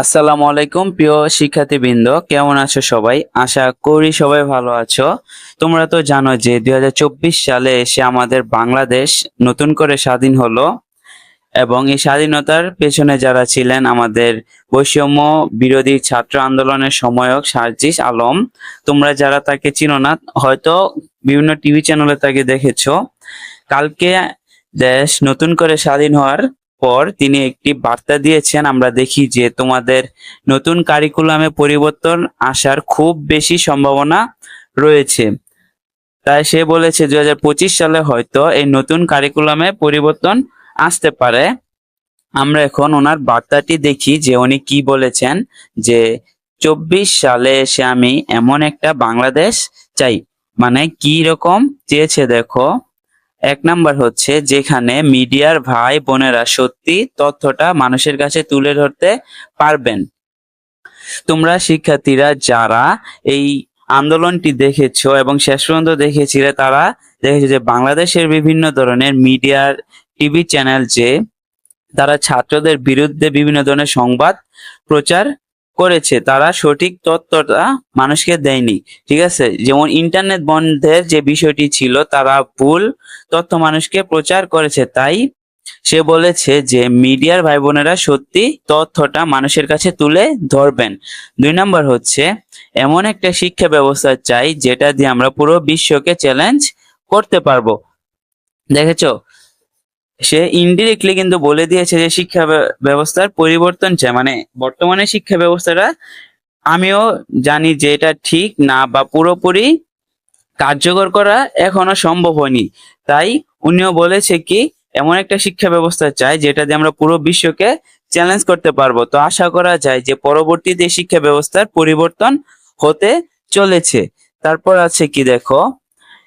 আসসালামু আলাইকুম, প্রিয় শিক্ষার্থীবৃন্দ। কেমন আছো সবাই? আশা করি সবাই ভালো আছো। তোমরা তো জানো যে দু হাজার চব্বিশ সালে এসে আমাদের বাংলাদেশ নতুন করে স্বাধীন হলো এবং এই স্বাধীনতার পেছনে যারা ছিলেন আমাদের বৈষম্য বিরোধী ছাত্র আন্দোলনের সময়ক সার্জিস আলম। তোমরা যারা তাকে চিনো না, হয়তো বিভিন্ন টিভি চ্যানেলে তাকে দেখেছ। কালকে দেশ নতুন করে স্বাধীন হওয়ার পর তিনি একটি বার্তা দিয়েছেন, আমরা দেখি যে তোমাদের নতুন কারিকুলামে পরিবর্তন আসার খুব বেশি সম্ভাবনা রয়েছে। তাই সে বলেছে দু হাজার পঁচিশ সালে হয়তো এই নতুন কারিকুলামে পরিবর্তন আসতে পারে। আমরা এখন ওনার বার্তাটি দেখি যে উনি কি বলেছেন যে, চব্বিশ সালে এসে আমি এমন একটা বাংলাদেশ চাই। মানে কি রকম চেয়েছে দেখো। এক নাম্বার হচ্ছে যেখানে মিডিয়ার ভাই বোনেরা সত্যি তথ্যটা মানুষের কাছে তুলে ধরতে পারবেন। তোমরা শিক্ষার্থীরা যারা এই আন্দোলনটি দেখেছ এবং শেষ পর্যন্ত দেখেছিলে, তারা দেখেছে যে বাংলাদেশের বিভিন্ন ধরনের মিডিয়ার টিভি চ্যানেল যে, তারা ছাত্রদের বিরুদ্ধে বিভিন্ন ধরনের সংবাদ প্রচার করেছে, তারা সঠিক তথ্যটা মানুষকে দেয়নি। ঠিক আছে? যেমন ইন্টারনেট বন্ধের যে বিষয়টি ছিল, তারা ভুল তথ্য মানুষকে প্রচার করেছে। তাই সে বলেছে যে, মিডিয়ার ভাই বোনেরা সত্যি তথ্যটা মানুষের কাছে তুলে ধরবেন। দুই নম্বর হচ্ছে, এমন একটা শিক্ষা ব্যবস্থা চাই, যেটা দিয়ে আমরা পুরো বিশ্বকে চ্যালেঞ্জ করতে পারব। দেখেছ? সে ইনডিরেক্টলি কিন্তু বলে দিয়েছে যে শিক্ষা ব্যবস্থার পরিবর্তন চায় মানে বর্তমানে শিক্ষা ব্যবস্থাটা আমিও জানি যে এটা ঠিক না বা পুরোপুরি কার্যকর করা এখনও সম্ভব হয়নি। তাই উনিও বলেছে কি, এমন একটা শিক্ষা ব্যবস্থা চাই যেটা দিয়ে আমরা পুরো বিশ্বকে চ্যালেঞ্জ করতে পারব। তো আশা করা যায় যে পরবর্তীতে শিক্ষা ব্যবস্থার পরিবর্তন হতে চলেছে। তারপর আছে কি দেখো?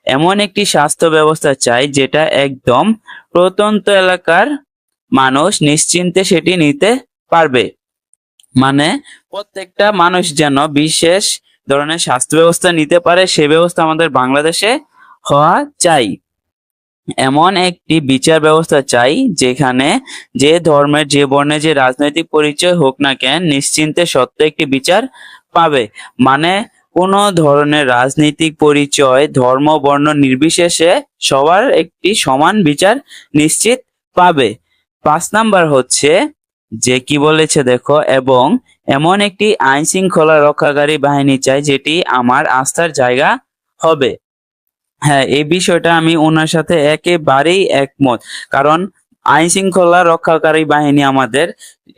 এমন একটি স্বাস্থ্য ব্যবস্থা চাই যেটা একদম প্রত্যন্ত এলাকার মানুষ নিশ্চিন্তে সেটি নিতে পারবে। মানে প্রত্যেকটা মানুষ যেন বিশেষ ধরনের স্বাস্থ্য ব্যবস্থা নিতে পারে, সে ব্যবস্থা আমাদের বাংলাদেশে হওয়া চাই। এমন একটি বিচার ব্যবস্থা চাই যেখানে যে ধর্মের, যে বর্ণের, যে রাজনৈতিক পরিচয় হোক না কেন নিশ্চিন্তে সত্য একটি বিচার পাবে। মানে কোনো ধরনের রাজনৈতিক পরিচয়, ধর্ম, বর্ণ নির্বিশেষে সবার একটি সমান বিচার নিশ্চিত পাবে। পাঁচ নাম্বার হচ্ছে, যে কি বলেছে দেখো, এবং এমন একটি আইন শৃঙ্খলা রক্ষাকারী বাহিনী চাই যেটি আমার আস্থার জায়গা হবে। হ্যাঁ এই বিষয়টা আমি ওনার সাথে একেবারেই একমত। কারণ আইন শৃঙ্খলা রক্ষাকারী বাহিনী আমাদের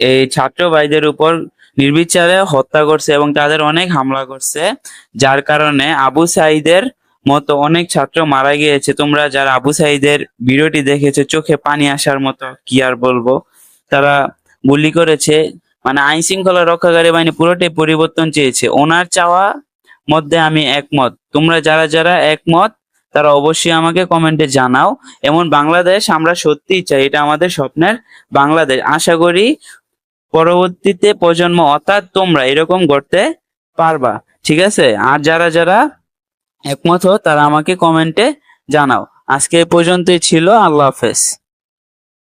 এই ছাত্র ভাইদের উপর নির্বিচারে হত্যা করছে এবং তাদের অনেক হামলা করছে, যার কারণে আবু সাইদের মতো অনেক ছাত্র মারা গিয়েছে। তোমরা যারা আবু সাইদের ভিডিওটি দেখেছ, চোখে পানি আসার মতো কি আর বলব? তারা গুলি করেছে মানে আইন শৃঙ্খলা রক্ষাকারী বাহিনী পুরোটাই পরিবর্তন চেয়েছে। ওনার চাওয়া মধ্যে আমি একমত। তোমরা যারা যারা একমত, তারা অবশ্যই আমাকে কমেন্টে জানাও। এমন বাংলাদেশ আমরা সত্যিই চাই, এটা আমাদের স্বপ্নের বাংলাদেশ। আশা করি পরবর্তীতে প্রজন্ম, অর্থাৎ তোমরা এরকম করতে পারবা। ঠিক আছে? আর যারা যারা একমত হো তারা আমাকে কমেন্টে জানাও। আজকে এ পর্যন্তই ছিল। আল্লাহ হাফেজ।